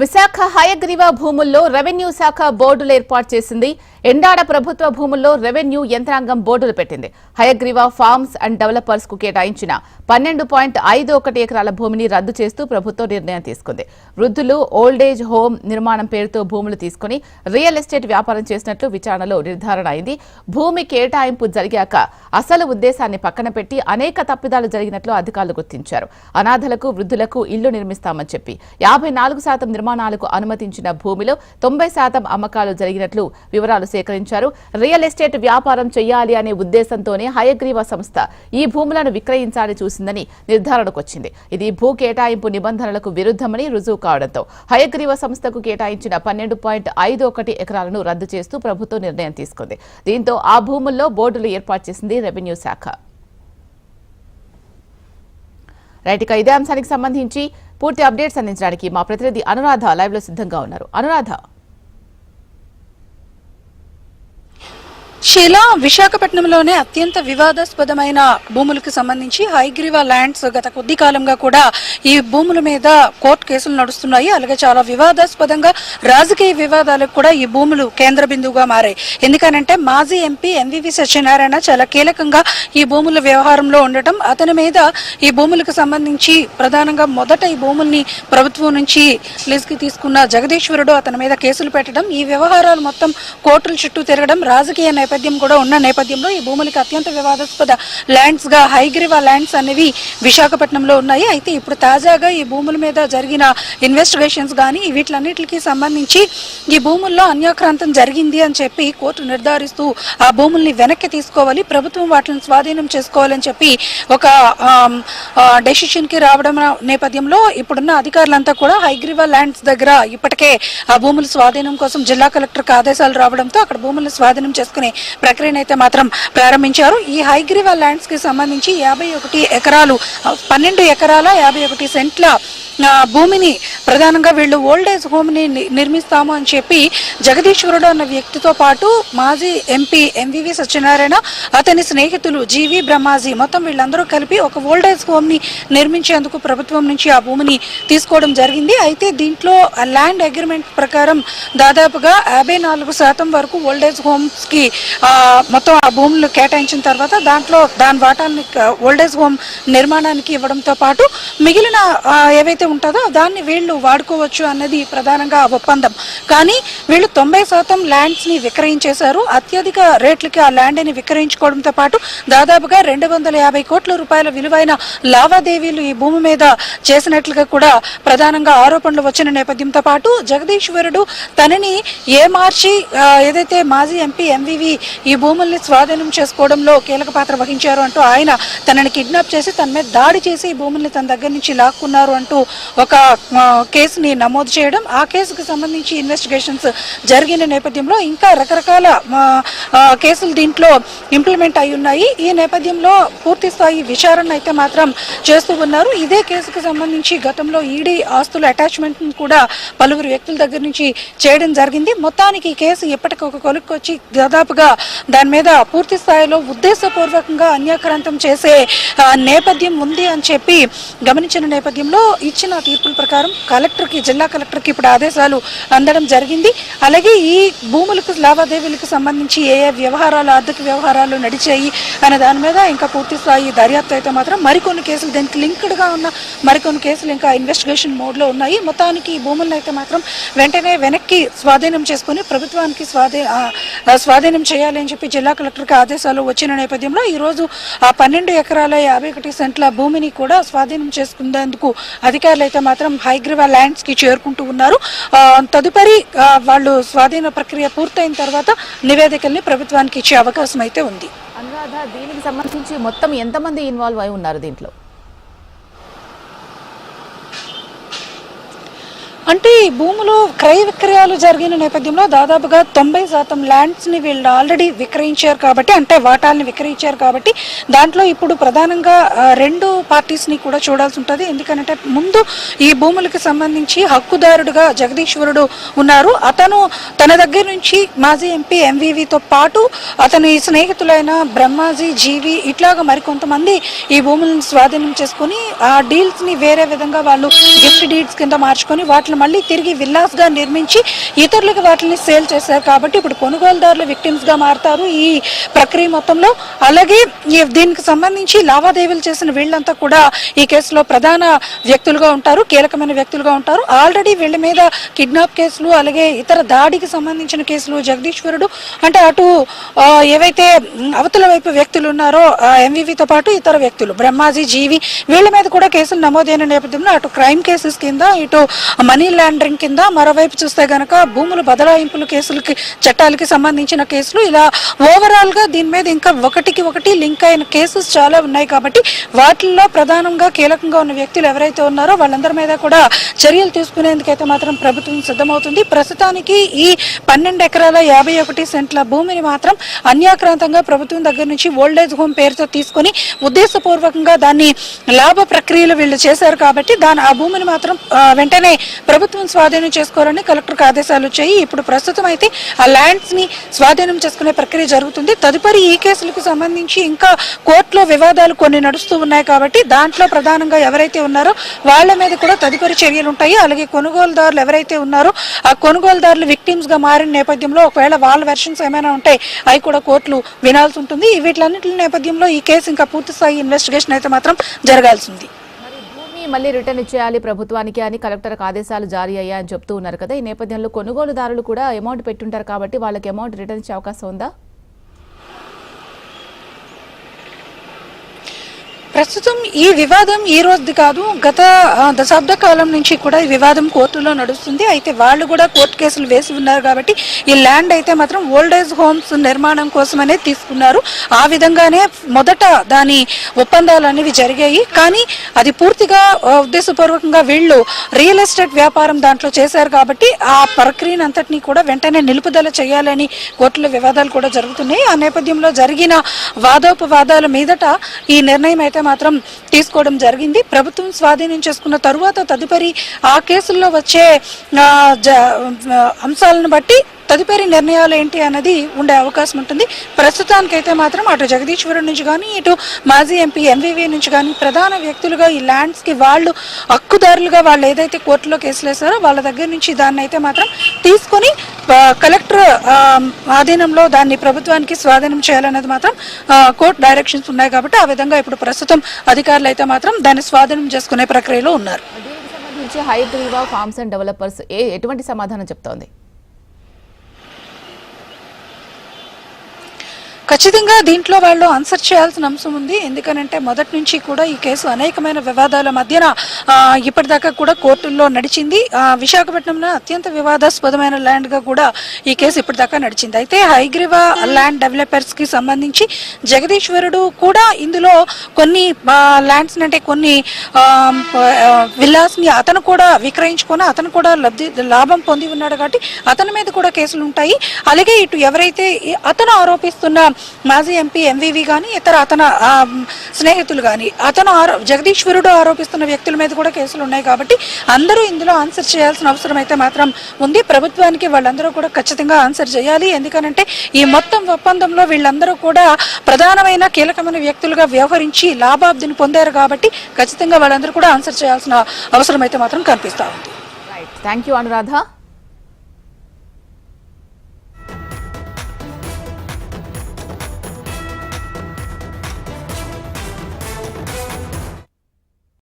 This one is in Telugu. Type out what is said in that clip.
విశాఖ హయగ్రీవ భూముల్లో రెవెన్యూ శాఖ బోర్డులు ఏర్పాటు చేసింది. ఎండాడ ప్రభుత్వ భూముల్లో రెవెన్యూ యంత్రాంగం బోర్డులు పెట్టింది. హయగ్రీవ ఫార్మ్స్ అండ్ డెవలపర్స్కు కేటాయించిన పన్నెండు పాయింట్ ఐదు ఒకటి ఎకరాల భూమిని రద్దు చేస్తూ ప్రభుత్వం నిర్ణయం తీసుకుంది. వృద్ధులు ఓల్డేజ్ హోమ్ నిర్మాణం పేరుతో భూములు తీసుకుని రియల్ ఎస్టేట్ వ్యాపారం చేసినట్లు విచారణలో నిర్ధారణ అయింది. భూమి కేటాయింపు జరిగాక అసలు ఉద్దేశాన్ని పక్కన పెట్టి అనేక తప్పిదాలు జరిగినట్లు అధికారులు గుర్తించారు. అనాథలకు వృద్ధులకు ఇల్లు నిర్మిస్తామని చెప్పి యాభై నాలుగు శాతం నిర్మాణాలకు అనుమతించిన భూమిలో తొంభై శాతం అమ్మకాలు జరిగినట్లు వివరాలు సేకరించారు. రియల్ ఎస్టేట్ వ్యాపారం చేయాలి అనే ఉద్దేశంతోనే హయగ్రీవ సంస్థ ఈ భూములను విక్రయించాలని చూసిందని నిర్ధారణకు వచ్చింది ఇది భూ కేటాయింపు నిబంధనలకు విరుద్ధమని రుజువు కావడంతో హయగ్రీవ సంస్థకు కేటాయించిన పన్నెండు పాయింట్ ఐదు ఒకటి ఎకరాలను రద్దు చేస్తూ ప్రభుత్వం నిర్ణయం తీసుకుంది. దీంతో ఆ భూముల్లో బోర్డులు ఏర్పాటు చేసింది రెవెన్యూ శాఖ. రైట్ ఇక ఇదే అంశానికి సంబంధించి పూర్తి అప్డేట్స్ అందించడానికి మా ప్రతినిధి అనురాధ లైవ్లో సిద్ధంగా ఉన్నారు. అనురాధ. శిలా విశాఖపట్నంలోనే అత్యంత వివాదాస్పదమైన భూములకు సంబంధించి హైగ్రీవా ల్యాండ్స్ గత కొద్ది కాలంగా కూడా ఈ భూముల మీద కోర్టు కేసులు నడుస్తున్నాయి. అలాగే చాలా వివాదాస్పదంగా రాజకీయ వివాదాలకు కూడా ఈ భూములు కేంద్ర బిందువుగా మారాయి. ఎందుకనంటే మాజీ ఎంపీ ఎంవివి సత్యనారాయణ చాలా కీలకంగా ఈ భూముల వ్యవహారంలో ఉండటం అతని మీద ఈ భూములకు సంబంధించి ప్రధానంగా మొదట ఈ భూముల్ని ప్రభుత్వం నుంచి లీజ్కి తీసుకున్న జగదీశ్వరుడు అతని మీద కేసులు పెట్టడం ఈ వ్యవహారాలు మొత్తం కోర్టుల చుట్టూ తిరగడం రాజకీయ నేపథ్యం కూడా ఉన్న నేపథ్యంలో ఈ భూములకి అత్యంత వివాదాస్పద ల్యాండ్స్గా హైగ్రీవా ల్యాండ్స్ అనేవి విశాఖపట్నంలో ఉన్నాయి. అయితే ఇప్పుడు తాజాగా ఈ భూముల మీద జరిగిన ఇన్వెస్టిగేషన్స్ కానీ వీటిలన్నిటికి సంబంధించి ఈ భూముల్లో అన్యాక్రాంతం జరిగింది అని చెప్పి కోర్టు నిర్ధారిస్తూ ఆ భూముల్ని వెనక్కి తీసుకోవాలి ప్రభుత్వం వాటిని స్వాధీనం చేసుకోవాలని చెప్పి ఒక డెసిషన్కి రావడం నేపథ్యంలో ఇప్పుడున్న అధికారులంతా కూడా హైగ్రీవా ల్యాండ్స్ దగ్గర ఇప్పటికే ఆ భూముల స్వాధీనం కోసం జిల్లా కలెక్టర్కి ఆదేశాలు రావడంతో అక్కడ భూములను స్వాధీనం చేసుకునే ప్రక్రియను అయితే మాత్రం ప్రారంభించారు. ఈ హైగ్రీవా ల్యాండ్స్కి సంబంధించి యాభై ఒకటి ఎకరాలు పన్నెండు ఎకరాల యాభై ఒకటి సెంట్ల భూమిని ప్రధానంగా వీళ్ళు ఓల్డ్ ఏజ్ హోమ్ని ని నిర్మిస్తాము అని చెప్పి జగదీశ్వరుడు అన్న వ్యక్తితో పాటు మాజీ ఎంపీ ఎంవివి సత్యనారాయణ అతని స్నేహితులు జీవి బ్రహ్మాజీ మొత్తం వీళ్ళందరూ కలిపి ఒక ఓల్డ్ ఏజ్ నిర్మించేందుకు ప్రభుత్వం నుంచి ఆ భూమిని తీసుకోవడం జరిగింది. అయితే దీంట్లో ల్యాండ్ అగ్రిమెంట్ ప్రకారం దాదాపుగా యాభై నాలుగు శాతం వరకు ఓల్డ్ ఏజ్ హోమ్స్కి మొత్తం ఆ భూములు కేటాయించిన తర్వాత దాంట్లో దాని వాటాన్ని ఓల్డ్ ఏజ్ హోమ్ నిర్మాణానికి ఇవ్వడంతో పాటు మిగిలిన ఏవైతే ఉంటుందో దాన్ని వీళ్ళు వాడుకోవచ్చు అన్నది ప్రధానంగా ఒప్పందం. కానీ వీళ్ళు తొంభై శాతం ల్యాండ్స్ని విక్రయించేశారు. అత్యధిక రేట్లకి ఆ ల్యాండ్ని విక్రయించుకోవడంతో పాటు దాదాపుగా రెండు వందల యాభై కోట్ల రూపాయల విలువైన లావాదేవీలు ఈ భూమి మీద చేసినట్లుగా కూడా ప్రధానంగా ఆరోపణలు వచ్చిన నేపథ్యంతో పాటు జగదీశ్వరుడు తనని ఏమార్చి మార్చి ఏదైతే మాజీ ఎంపీ ఎంవివి ఈ భూముల్ని స్వాధీనం చేసుకోవడంలో కీలక పాత్ర వహించారు అంటూ ఆయన తనని కిడ్నాప్ చేసి తన మీద దాడి చేసి ఈ భూముల్ని తన దగ్గర నుంచి లాక్కున్నారు అంటూ ఒక కేసుని నమోదు చేయడం ఆ కేసుకు సంబంధించి ఇన్వెస్టిగేషన్స్ జరిగిన నేపథ్యంలో ఇంకా రకరకాల కేసులు దీంట్లో ఇంప్లిమెంట్ అయి ఉన్నాయి. ఈ నేపథ్యంలో పూర్తి స్థాయి విచారణ అయితే మాత్రం చేస్తూ ఉన్నారు. ఇదే కేసుకు సంబంధించి గతంలో ఈడీ ఆస్తుల అటాచ్మెంట్ కూడా పలువురు వ్యక్తుల దగ్గర నుంచి చేయడం జరిగింది. మొత్తానికి ఈ కేసు ఎప్పటికి ఒక వచ్చి దాదాపుగా దాని మీద పూర్తి స్థాయిలో ఉద్దేశపూర్వకంగా అన్యాక్రాంతం చేసే నేపథ్యం ఉంది అని చెప్పి గమనించిన నేపథ్యంలో ఇచ్చిన తీర్పుల ప్రకారం కలెక్టర్కి జిల్లా కలెక్టర్కి ఇప్పుడు ఆదేశాలు అందడం జరిగింది. అలాగే ఈ భూములకు లావాదేవీలకు సంబంధించి ఏ ఏ వ్యవహారాలు ఆర్థిక వ్యవహారాలు నడిచాయి అనే దాని మీద ఇంకా పూర్తి స్థాయి దర్యాప్తు అయితే మాత్రం మరికొన్ని కేసులు దీనికి లింక్డ్గా ఉన్న మరికొన్ని కేసులు ఇంకా ఇన్వెస్టిగేషన్ మోడ్లో ఉన్నాయి. మొత్తానికి ఈ భూములను అయితే మాత్రం వెంటనే వెనక్కి స్వాధీనం చేసుకుని ప్రభుత్వానికి స్వాధీ స్వాధీనం చేయాలి అని చెప్పి జిల్లా కలెక్టర్కి ఆదేశాలు వచ్చిన నేపథ్యంలో ఈ రోజు ఆ పన్నెండు ఎకరాల యాభై ఒకటి సెంట్ల భూమిని కూడా స్వాధీనం చేసుకునేందుకు అధికారులు అయితే మాత్రం హైగ్రీవా ల్యాండ్స్కి చేరుకుంటూ ఉన్నారు. తదుపరి వాళ్ళు స్వాధీన ప్రక్రియ పూర్తయిన తర్వాత నివేదికల్ని ప్రభుత్వానికి ఇచ్చే అవకాశం అయితే ఉంది. అనురాధ దీనికి సంబంధించి మొత్తం ఎంతమంది ఇన్వాల్వ్ అయి ఉన్నారు దీంట్లో? అంటే ఈ భూములు క్రయ విక్రయాలు జరిగిన నేపథ్యంలో దాదాపుగా తొంభై శాతం ల్యాండ్స్ని వీళ్ళు ఆల్రెడీ విక్రయించారు కాబట్టి అంటే వాటాల్ని విక్రయించారు కాబట్టి దాంట్లో ఇప్పుడు ప్రధానంగా రెండు పార్టీస్ని కూడా చూడాల్సి ఉంటుంది. ఎందుకంటే ముందు ఈ భూములకు సంబంధించి హక్కుదారుడుగా జగదీశ్వరుడు ఉన్నారు. అతను తన దగ్గర నుంచి మాజీ ఎంపీ ఎంవీవీతో పాటు అతని స్నేహితులైన బ్రహ్మాజీ జీవి ఇట్లాగా మరికొంతమంది ఈ భూములను స్వాధీనం చేసుకొని ఆ డీల్స్ని వేరే విధంగా వాళ్ళు గిఫ్ట్ డీడ్స్ కింద మార్చుకొని వాటిని వాటిని మళ్ళీ తిరిగి విల్లాస్గా నిర్మించి ఇతరులకు వాటిని సేల్ చేశారు. కాబట్టి ఇప్పుడు కొనుగోలుదారులు విక్టిమ్స్గా మారుతారు ఈ ప్రక్రియ మొత్తంలో. అలాగే దీనికి సంబంధించి లావాదేవీలు చేసిన వీళ్ళంతా కూడా ఈ కేసులో ప్రధాన వ్యక్తులుగా ఉంటారు కీలకమైన వ్యక్తులుగా ఉంటారు. ఆల్రెడీ వీళ్ళ మీద కిడ్నాప్ కేసులు అలాగే ఇతర దాడికి సంబంధించిన కేసులు జగదీశ్వరుడు అంటే అటు ఏవైతే అవతల వైపు వ్యక్తులు ఉన్నారో ఎంవివితో పాటు ఇతర వ్యక్తులు బ్రహ్మాజీ జీవి వీళ్ళ మీద కూడా కేసులు నమోదైన నేపథ్యంలో అటు క్రైమ్ కేసెస్ కింద ఇటు మనీ లాండరింగ్ కింద మరోవైపు చూస్తే గనక భూముల బదలాయింపుల కేసులకి చట్టాలకి సంబంధించిన కేసులు ఇలా ఓవరాల్గా దీని మీద ఇంకా ఒకటికి ఒకటి లింక్ అయిన కేసెస్ చాలా ఉన్నాయి కాబట్టి వాటిల్లో ప్రధానంగా కీలకంగా ఉన్న వ్యక్తులు ఎవరైతే ఉన్నారో వాళ్ళందరి మీద కూడా చర్యలు తీసుకునేందుకైతే మాత్రం ప్రభుత్వం సిద్ధమవుతుంది. ప్రస్తుతానికి ఈ పన్నెండు ఎకరాల యాభై ఒకటి సెంట్ల భూమిని మాత్రం అన్యాక్రాంతంగా ప్రభుత్వం దగ్గర నుంచి ఓల్డేజ్ హోమ్ పేరుతో తీసుకొని ఉద్దేశపూర్వకంగా దాన్ని లాభ ప్రక్రియలు వీళ్ళు చేశారు కాబట్టి దాని ఆ భూమిని మాత్రం వెంటనే ప్రభుత్వం స్వాధీనం చేసుకోవాలని కలెక్టర్కి ఆదేశాలు వచ్చాయి. ఇప్పుడు ప్రస్తుతం అయితే ఆ ల్యాండ్స్ని స్వాధీనం చేసుకునే ప్రక్రియ జరుగుతుంది. తదుపరి ఈ కేసులకు సంబంధించి ఇంకా కోర్టులో వివాదాలు కొన్ని నడుస్తూ ఉన్నాయి కాబట్టి దాంట్లో ప్రధానంగా ఎవరైతే ఉన్నారో వాళ్ళ మీద కూడా తదుపరి చర్యలు ఉంటాయి. అలాగే కొనుగోలుదారులు ఎవరైతే ఉన్నారో ఆ కొనుగోలుదారులు విక్టిమ్స్గా మారిన నేపథ్యంలో ఒకవేళ వాళ్ళ వెర్షన్స్ ఏమైనా ఉంటాయి అవి కూడా కోర్టులు వినాల్సి ఉంటుంది. వీటిలన్నింటి నేపథ్యంలో ఈ కేసు ఇంకా పూర్తి స్థాయి ఇన్వెస్టిగేషన్ అయితే మాత్రం జరగాల్సింది ఉంది మళ్ళీ రిటర్న్ ఇచ్చేయాలి ప్రభుత్వానికి అని కలెక్టర్కి ఆదేశాలు జారీ అయ్యాయని చెప్తూ ఉన్నారు కదా. ఈ నేపథ్యంలో కొనుగోలుదారులు కూడా అమౌంట్ పెట్టుంటారు కాబట్టి వాళ్ళకి అమౌంట్ రిటర్న్ ఇచ్చే అవకాశం ఉందా? ప్రస్తుతం ఈ వివాదం ఈ రోజుది కాదు గత దశాబ్ద కాలం నుంచి కూడా ఈ వివాదం కోర్టులో నడుస్తుంది. అయితే వాళ్ళు కూడా కోర్టు కేసులు వేసి ఉన్నారు కాబట్టి ఈ ల్యాండ్ అయితే మాత్రం ఓల్డ్ ఏజ్ హోమ్స్ నిర్మాణం కోసమనే తీసుకున్నారు. ఆ విధంగానే మొదట దాని ఒప్పందాలు అనేవి జరిగాయి. కానీ అది పూర్తిగా ఉద్దేశపూర్వకంగా వీళ్ళు రియల్ ఎస్టేట్ వ్యాపారం దాంట్లో చేశారు కాబట్టి ఆ ప్రక్రియను అంతటినీ కూడా వెంటనే నిలుపుదల చేయాలని కోర్టులో వివాదాలు కూడా జరుగుతున్నాయి. ఆ నేపథ్యంలో జరిగిన వాదోపవాదాల మీదట ఈ నిర్ణయం అయితే మాత్రం తీసుకోవడం జరిగింది. ప్రభుత్వం స్వాధీనం చేసుకున్న తరువాత తదుపరి ఆ కేసుల్లో వచ్చే అంశాలను బట్టి తదుపరి నిర్ణయాలు ఏంటి అన్నది ఉండే అవకాశం ఉంటుంది. ప్రస్తుతానికైతే మాత్రం అటు జగదీశ్వరం నుంచి కానీ ఇటు మాజీ ఎంపీ ఎంవివి నుంచి కానీ ప్రధాన వ్యక్తులుగా ఈ ల్యాండ్స్కి వాళ్ళు హక్కుదారులుగా వాళ్ళు ఏదైతే కోర్టులో కేసులు వేశారో వాళ్ళ దగ్గర నుంచి దాన్ని అయితే మాత్రం తీసుకొని కలెక్టర్ ఆధీనంలో దాన్ని ప్రభుత్వానికి స్వాధీనం చేయాలన్నది మాత్రం కోర్టు డైరెక్షన్స్ ఉన్నాయి కాబట్టి ఆ విధంగా ఇప్పుడు ప్రస్తుతం అధికారులు అయితే మాత్రం దాన్ని స్వాధీనం చేసుకునే ప్రక్రియలో ఉన్నారు. హైదరాబాద్ ఫార్మ్స్ అండ్ డెవలపర్స్ ఏ ఎటువంటి సమాధానం చెప్తోంది? ఖచ్చితంగా దీంట్లో వాళ్ళు ఆన్సర్ చేయాల్సిన అంశం ఉంది. ఎందుకనంటే మొదటి నుంచి కూడా ఈ కేసు అనేకమైన వివాదాల మధ్యన ఇప్పటిదాకా కూడా కోర్టుల్లో నడిచింది. విశాఖపట్నంలో అత్యంత వివాదాస్పదమైన ల్యాండ్గా కూడా ఈ కేసు ఇప్పటిదాకా నడిచింది. అయితే హైగ్రీవా ల్యాండ్ డెవలపర్స్కి సంబంధించి జగదీశ్వరుడు కూడా ఇందులో కొన్ని ల్యాండ్స్ అంటే కొన్ని విల్లాస్ని అతను కూడా విక్రయించుకొని అతను కూడా లబ్ధి లాభం పొంది ఉన్నాడు కాబట్టి అతని మీద కూడా కేసులు ఉంటాయి అలాగే ఇటు ఎవరైతే అతను ఆరోపిస్తున్న మాజీ ఎంపీ ఎంవివి కానీ ఇతర అతన స్నేహితులు కానీ అతను ఆరో జగదీశ్వరుడు ఆరోపిస్తున్న వ్యక్తుల మీద కూడా కేసులు ఉన్నాయి కాబట్టి అందరూ ఇందులో ఆన్సర్ చేయాల్సిన అవసరం అయితే మాత్రం ఉంది. ప్రభుత్వానికి వాళ్ళందరూ కూడా ఖచ్చితంగా ఆన్సర్ చేయాలి. ఎందుకనంటే ఈ మొత్తం ఒప్పందంలో వీళ్ళందరూ కూడా ప్రధానమైన కీలకమైన వ్యక్తులుగా వ్యవహరించి లాభాబ్దిని పొందారు కాబట్టి ఖచ్చితంగా వాళ్ళందరూ కూడా ఆన్సర్ చేయాల్సిన అవసరం అయితే మాత్రం కనిపిస్తూ ఉంది. Thank you Anuradha